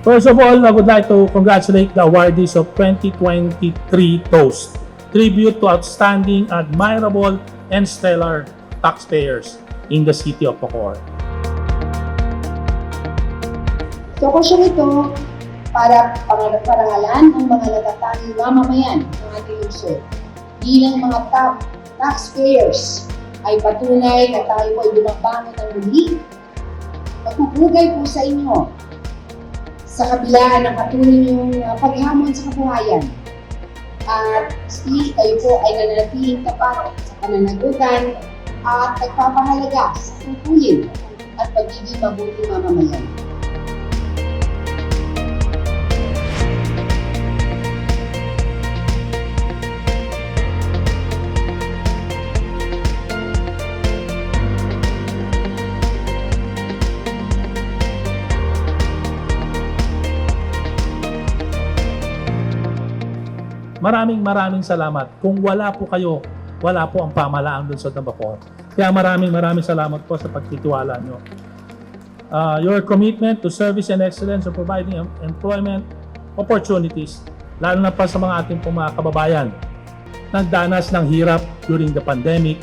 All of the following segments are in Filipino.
First of all, I would like to congratulate the awardees of 2023 Toast. Tribute to outstanding, admirable, and stellar taxpayers in the city of Bacoor. So okasyon ito para parangalan ang mga natatanging mamamayan ng ating lungsod. Bilang mga top taxpayers ay patunay na tayo ay bumabangon ng muli. Pagpupugay po sa inyo sa kabila ng patuloy niyong uh, paghamon sa kabuhayan. At still kayo po ay nananatiling tapat sa pananagutan at nagpapahalaga sa tungkulin at pagiging mabuting mamamayan. Maraming maraming salamat. Kung wala po kayo, wala po ang pamalaan lungsod ng Bacoor. Kaya maraming maraming salamat po sa pagtitiwala nyo. Uh, your commitment to service and excellence in providing em- employment opportunities, lalo na pa sa mga ating mga kababayan, nagdanas ng hirap during the pandemic,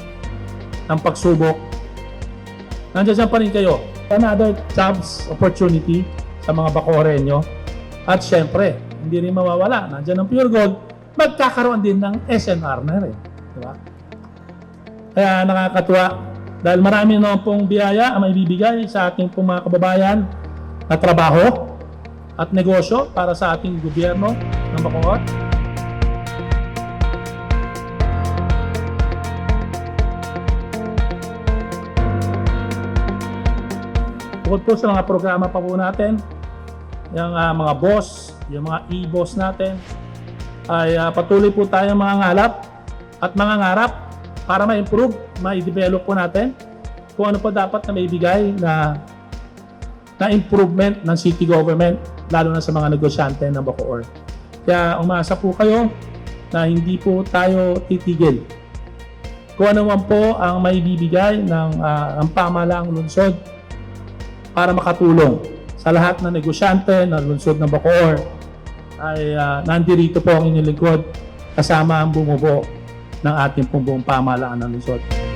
ng pagsubok. Nandiyan pa rin kayo. Another jobs opportunity sa mga Bacorenyo. At syempre, hindi rin mawawala. Nandiyan ang Pure Gold, magkakaroon din ng SNR na rin. Di ba? Kaya nakakatuwa dahil marami naman pong biyaya ang maibibigay sa ating pong mga kababayan na trabaho at negosyo para sa ating gobyerno ng Bacoor. Bukod po sa mga programa pa po natin, yung ah, mga boss, yung mga e-boss natin, ay ah, patuloy po tayong mga ngalap at mga ngarap para ma-improve, ma-develop po natin kung ano pa dapat na maibigay na na improvement ng city government lalo na sa mga negosyante ng Bacoor. Kaya umasa po kayo na hindi po tayo titigil. Kung ano man po ang maibibigay ng ah, ang pamalaang lungsod para makatulong sa lahat ng negosyante ng lungsod ng Bacoor ay ah, nandirito po ang inyong lingkod kasama ang bumubo ng ating pong buong pamahalaan ng lungsod.